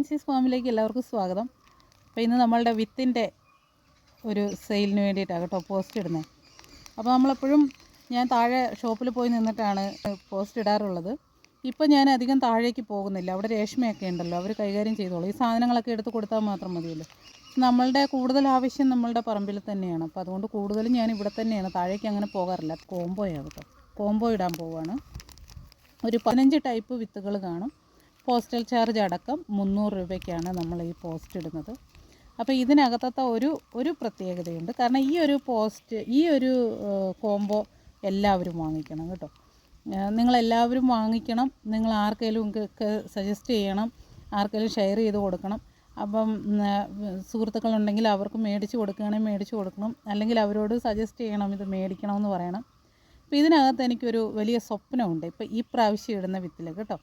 വിൻസീസ് ഫാമിലേക്ക് എല്ലാവർക്കും സ്വാഗതം. അപ്പോൾ ഇന്ന് നമ്മളുടെ വിത്തിന്റെ ഒരു സെയിലിന് വേണ്ടിയിട്ടാണ് കേട്ടോ പോസ്റ്റ് ഇടുന്നത്. അപ്പോൾ നമ്മളെപ്പോഴും ഞാൻ താഴെ ഷോപ്പിൽ പോയി നിന്നിട്ടാണ് പോസ്റ്റ് ഇടാറുള്ളത്. ഇപ്പോൾ ഞാൻ അധികം താഴേക്ക് പോകുന്നില്ല. അവിടെ രേഷ്മയൊക്കെ ഉണ്ടല്ലോ അവർ കൈകാര്യം ചെയ്തോളൂ. ഈ സാധനങ്ങളൊക്കെ എടുത്ത് കൊടുത്താൽ മാത്രം മതിയല്ലോ. നമ്മളുടെ കൂടുതൽ ആവശ്യം നമ്മളുടെ പറമ്പിൽ തന്നെയാണ്. അപ്പോൾ അതുകൊണ്ട് കൂടുതലും ഞാൻ ഇവിടെ തന്നെയാണ്. താഴേക്ക് അങ്ങനെ പോകാറില്ല. കോംബോയാണ് കേട്ടോ. കോംബോ ഇടാൻ പോവുകയാണ്. ഒരു പതിനഞ്ച് ടൈപ്പ് വിത്തുകൾ കാണും. പോസ്റ്റൽ ചാർജ് അടക്കം മുന്നൂറ് രൂപയ്ക്കാണ് നമ്മൾ ഈ പോസ്റ്റ് ഇടുന്നത്. അപ്പോൾ ഇതിനകത്തത്തെ ഒരു ഒരു പ്രത്യേകതയുണ്ട്. കാരണം ഈ ഒരു പോസ്റ്റ് ഈ ഒരു കോംബോ എല്ലാവരും വാങ്ങിക്കണം കേട്ടോ. നിങ്ങളെല്ലാവരും വാങ്ങിക്കണം. നിങ്ങൾ ആർക്കെങ്കിലും സജസ്റ്റ് ചെയ്യണം. ആർക്കെങ്കിലും ഷെയർ ചെയ്ത് കൊടുക്കണം. അപ്പം സുഹൃത്തുക്കളുണ്ടെങ്കിൽ അവർക്ക് മേടിച്ച് കൊടുക്കുകയാണെങ്കിൽ മേടിച്ച് കൊടുക്കണം. അല്ലെങ്കിൽ അവരോട് സജസ്റ്റ് ചെയ്യണം ഇത് മേടിക്കണമെന്ന് പറയണം. അപ്പോൾ ഇതിനകത്ത് എനിക്കൊരു വലിയ സ്വപ്നമുണ്ട്. ഇപ്പോൾ ഈ പ്രാവശ്യം ഇടുന്ന വിത്തിൽ കേട്ടോ.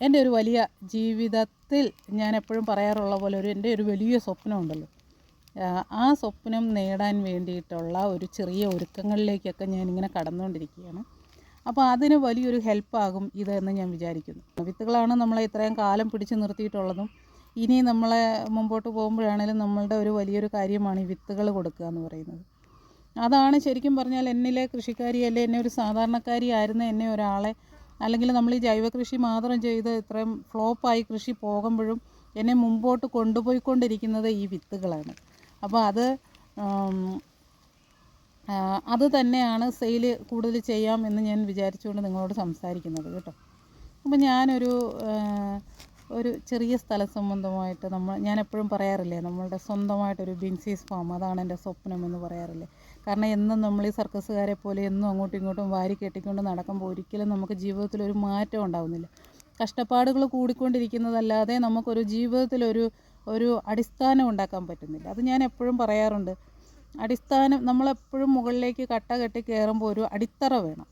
എന്റെ ഒരു വലിയ ജീവിതത്തിൽ ഞാൻ എപ്പോഴും പറയാറുള്ള പോലെ ഒരു എന്റെ ഒരു വലിയ സ്വപ്നമുണ്ടല്ലോ. ആ, സ്വപ്നം നേടാൻ വേണ്ടിയിട്ടുള്ള ഒരു ചെറിയ ഒരുക്കങ്ങളിലേക്കൊക്കെ ഞാനിങ്ങനെ കടന്നുകൊണ്ടിരിക്കുകയാണ്. അപ്പോൾ അതിന് വലിയൊരു ഹെൽപ്പാകും ഇതെന്ന് ഞാൻ വിചാരിക്കുന്നു. വിത്തുകളാണ് നമ്മളെ ഇത്രയും കാലം പിടിച്ചു നിർത്തിയിട്ടുള്ളതും ഇനി നമ്മളെ മുമ്പോട്ട് പോകുമ്പോഴാണേലും നമ്മളുടെ ഒരു വലിയൊരു കാര്യമാണ് ഈ വിത്തുകൾ കൊടുക്കുക എന്ന് പറയുന്നത്. അതാണ് ശരിക്കും പറഞ്ഞാൽ എന്നിലെ കൃഷിക്കാരി അല്ലെ എന്നെ ഒരു സാധാരണക്കാരി ആയിരുന്ന എന്നെ ഒരാളെ അല്ലെങ്കിൽ നമ്മൾ ഈ ജൈവ കൃഷി മാത്രം ചെയ്ത് ഇത്രയും ഫ്ലോപ്പായി കൃഷി പോകുമ്പോഴും എന്നെ മുമ്പോട്ട് കൊണ്ടുപോയിക്കൊണ്ടിരിക്കുന്നത് ഈ വിത്തുകളാണ്. അപ്പോൾ അത് അത് തന്നെയാണ് സെയിൽ കൂടുതൽ ചെയ്യാം എന്ന് ഞാൻ വിചാരിച്ചുകൊണ്ട് നിങ്ങളോട് സംസാരിക്കുന്നത് കേട്ടോ. അപ്പോൾ ഞാനൊരു ഒരു ചെറിയ സ്ഥല സംബന്ധമായിട്ട് നമ്മൾ ഞാൻ എപ്പോഴും പറയാറില്ലേ നമ്മളുടെ സ്വന്തമായിട്ടൊരു ബിൻസീസ് ഫാം അതാണ് എന്റെ സ്വപ്നം എന്ന് പറയാറില്ലേ. കാരണം എന്നും നമ്മൾ ഈ സർക്കസുകാരെ പോലെ എന്നും അങ്ങോട്ടും ഇങ്ങോട്ടും വാരി കെട്ടിക്കൊണ്ട് നടക്കുമ്പോൾ ഒരിക്കലും നമുക്ക് ജീവിതത്തിൽ ഒരു മാറ്റം ഉണ്ടാവുന്നില്ല. കഷ്ടപ്പാടുകൾ കൂടിക്കൊണ്ടിരിക്കുന്നതല്ലാതെ നമുക്കൊരു ജീവിതത്തിലൊരു ഒരു അടിസ്ഥാനം ഉണ്ടാക്കാൻ പറ്റുന്നില്ല. അത് ഞാൻ എപ്പോഴും പറയാറുണ്ട്. അടിസ്ഥാനം നമ്മളെപ്പോഴും മുകളിലേക്ക് കട്ട കെട്ടി കയറുമ്പോൾ ഒരു അടിത്തറ വേണം.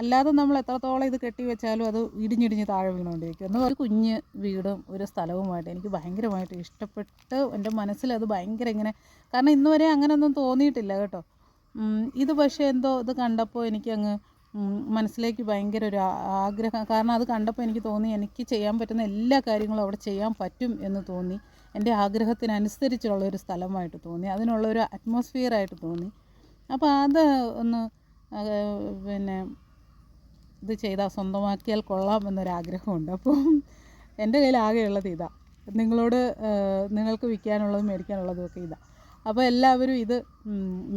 അല്ലാതെ നമ്മൾ എത്രത്തോളം ഇത് കെട്ടി വെച്ചാലും അത് ഇടിഞ്ഞിടിഞ്ഞ് താഴെ വീണുകൊണ്ടിരിക്കും. എന്ന് ഒരു കുഞ്ഞ് വീടും ഒരു സ്ഥലവുമായിട്ട് എനിക്ക് ഭയങ്കരമായിട്ട് ഇഷ്ടപ്പെട്ട് എന്റെ മനസ്സിൽ അത് ഭയങ്കര ഇങ്ങനെ കാരണം ഇന്ന് വരെ അങ്ങനെയൊന്നും തോന്നിയിട്ടില്ല കേട്ടോ. ഇത് പക്ഷേ എന്തോ ഇത് കണ്ടപ്പോൾ എനിക്കങ്ങ് മനസ്സിലേക്ക് ഭയങ്കര ഒരു ആഗ്രഹം കാരണം അത് കണ്ടപ്പോൾ എനിക്ക് തോന്നി എനിക്ക് ചെയ്യാൻ പറ്റുന്ന എല്ലാ കാര്യങ്ങളും അവിടെ ചെയ്യാൻ പറ്റും എന്ന് തോന്നി. എന്റെ ആഗ്രഹത്തിനനുസരിച്ചുള്ള ഒരു സ്ഥലമായിട്ട് തോന്നി. അതിനുള്ള ഒരു അറ്റ്മോസ്ഫിയറായിട്ട് തോന്നി. അപ്പോൾ അത് ഒന്ന് പിന്നെ ഇത് ചെയ്താൽ സ്വന്തമാക്കിയാൽ കൊള്ളാം എന്നൊരാഗ്രഹമുണ്ട്. അപ്പം എന്റെ കയ്യിൽ ആകെയുള്ളത് ഇതാ. നിങ്ങളോട് നിങ്ങൾക്ക് വിൽക്കാനുള്ളതും മേടിക്കാനുള്ളതും ഒക്കെ ഇതാ. അപ്പോൾ എല്ലാവരും ഇത്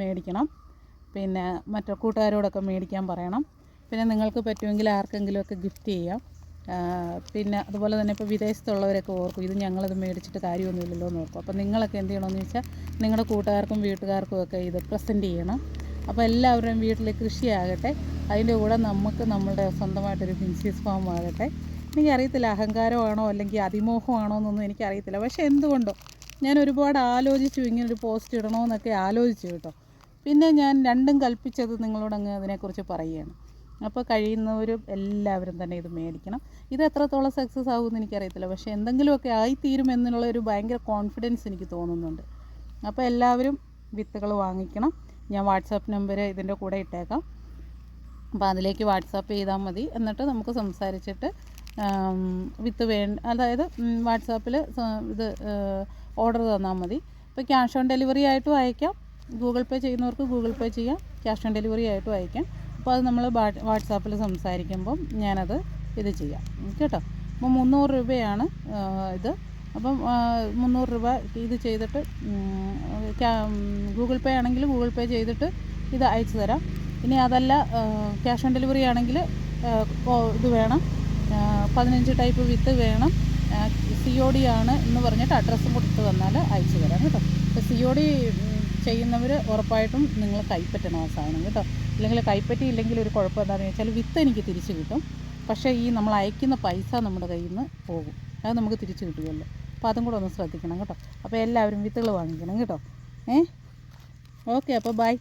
മേടിക്കണം. പിന്നെ മറ്റു കൂട്ടുകാരോടൊക്കെ മേടിക്കാൻ പറയണം. പിന്നെ നിങ്ങൾക്ക് പറ്റുമെങ്കിൽ ആർക്കെങ്കിലുമൊക്കെ ഗിഫ്റ്റ് ചെയ്യാം. പിന്നെ അതുപോലെ തന്നെ ഇപ്പോൾ വിദേശത്തുള്ളവരൊക്കെ ഓർക്കും ഇത് ഞങ്ങളത് മേടിച്ചിട്ട് കാര്യമൊന്നുമില്ലല്ലോ എന്ന് ഓർക്കും. അപ്പോൾ നിങ്ങളൊക്കെ എന്ത് ചെയ്യണമെന്ന് വെച്ചാൽ നിങ്ങളുടെ കൂട്ടുകാർക്കും വീട്ടുകാർക്കും ഒക്കെ ഇത് പ്രസന്റ് ചെയ്യണം. അപ്പോൾ എല്ലാവരുടെയും വീട്ടിൽ കൃഷിയാകട്ടെ അതിന്റെ കൂടെ നമുക്ക് നമ്മുടെ സ്വന്തമായിട്ടൊരു ഫിൻസീസ് ഫാം ആകട്ടെ. എനിക്കറിയത്തില്ല അഹങ്കാരമാണോ അല്ലെങ്കിൽ അതിമോഹമാണോ എന്നൊന്നും എനിക്കറിയത്തില്ല. പക്ഷേ എന്തുകൊണ്ടോ ഞാൻ ഒരുപാട് ആലോചിച്ചു ഇങ്ങനെ ഒരു പോസ്റ്റ് ഇടണമെന്നൊക്കെ ആലോചിച്ചു കേട്ടോ. പിന്നെ ഞാൻ രണ്ടും കൽപ്പിച്ചത് നിങ്ങളോട് അങ്ങ് അതിനെക്കുറിച്ച് പറയുകയാണ്. അപ്പോൾ കഴിയുന്നവരും എല്ലാവരും തന്നെ ഇത് മേടിക്കണം. ഇത് എത്രത്തോളം സക്സസ് ആകുമെന്ന് എനിക്കറിയത്തില്ല. പക്ഷേ എന്തെങ്കിലുമൊക്കെ ആയിത്തീരും എന്നുള്ള ഒരു ഭയങ്കര കോൺഫിഡൻസ് എനിക്ക് തോന്നുന്നുണ്ട്. അപ്പോൾ എല്ലാവരും വിത്തുകൾ വാങ്ങിക്കണം. ഞാൻ വാട്സാപ്പ് നമ്പർ ഇതിന്റെ കൂടെ ഇട്ടേക്കാം. അപ്പോൾ അതിലേക്ക് വാട്സാപ്പ് ചെയ്താൽ മതി. എന്നിട്ട് നമുക്ക് സംസാരിച്ചിട്ട് വിത്ത് വേ അതായത് വാട്സാപ്പിൽ ഇത് ഓർഡർ തന്നാൽ മതി. ഇപ്പോൾ ക്യാഷ് ഓൺ ഡെലിവറി ആയിട്ടും അയക്കാം. ഗൂഗിൾ പേ ചെയ്യുന്നവർക്ക് ഗൂഗിൾ പേ ചെയ്യാം. ക്യാഷ് ഓൺ ഡെലിവറി ആയിട്ടും അയക്കാം. അപ്പോൾ അത് നമ്മൾ വാട്സാപ്പിൽ സംസാരിക്കുമ്പം ഞാനത് ഇത് ചെയ്യാം. കേട്ടോ? അപ്പോൾ മുന്നൂറ് രൂപയാണ് ഇത്. അപ്പം മുന്നൂറ് രൂപ ഇത് ചെയ്തിട്ട് ഗൂഗിൾ പേ ആണെങ്കിൽ ഗൂഗിൾ പേ ചെയ്തിട്ട് ഇത് അയച്ചു തരാം. ഇനി അതല്ല ക്യാഷ് ഓൺ ഡെലിവറി ആണെങ്കിൽ ഇത് വേണം. പതിനഞ്ച് ടൈപ്പ് വിത്ത് വേണം. സി ഒ ഡി ആണ് എന്ന് പറഞ്ഞിട്ട് അഡ്രസ്സും കൊടുത്ത് തന്നാൽ അയച്ചു തരാം കേട്ടോ. അപ്പോൾ സി ഒ ഡി ചെയ്യുന്നവർ ഉറപ്പായിട്ടും നിങ്ങൾ കൈപ്പറ്റണം ആ സാധനം കേട്ടോ. അല്ലെങ്കിൽ കൈപ്പറ്റിയില്ലെങ്കിൽ ഒരു കുഴപ്പം എന്താണെന്ന് വെച്ചാൽ വിത്ത് എനിക്ക് തിരിച്ച് കിട്ടും. പക്ഷേ ഈ നമ്മൾ അയക്കുന്ന പൈസ നമ്മുടെ കയ്യിൽ നിന്ന് പോകും. അത് നമുക്ക് തിരിച്ച് കിട്ടുമല്ലോ അപ്പോൾ അതും കൂടെ ഒന്ന് ശ്രദ്ധിക്കണം കേട്ടോ. അപ്പോൾ എല്ലാവരും വിത്തുകൾ വാങ്ങിക്കണം കേട്ടോ. ഏ? ഓക്കെ അപ്പോൾ ബൈ.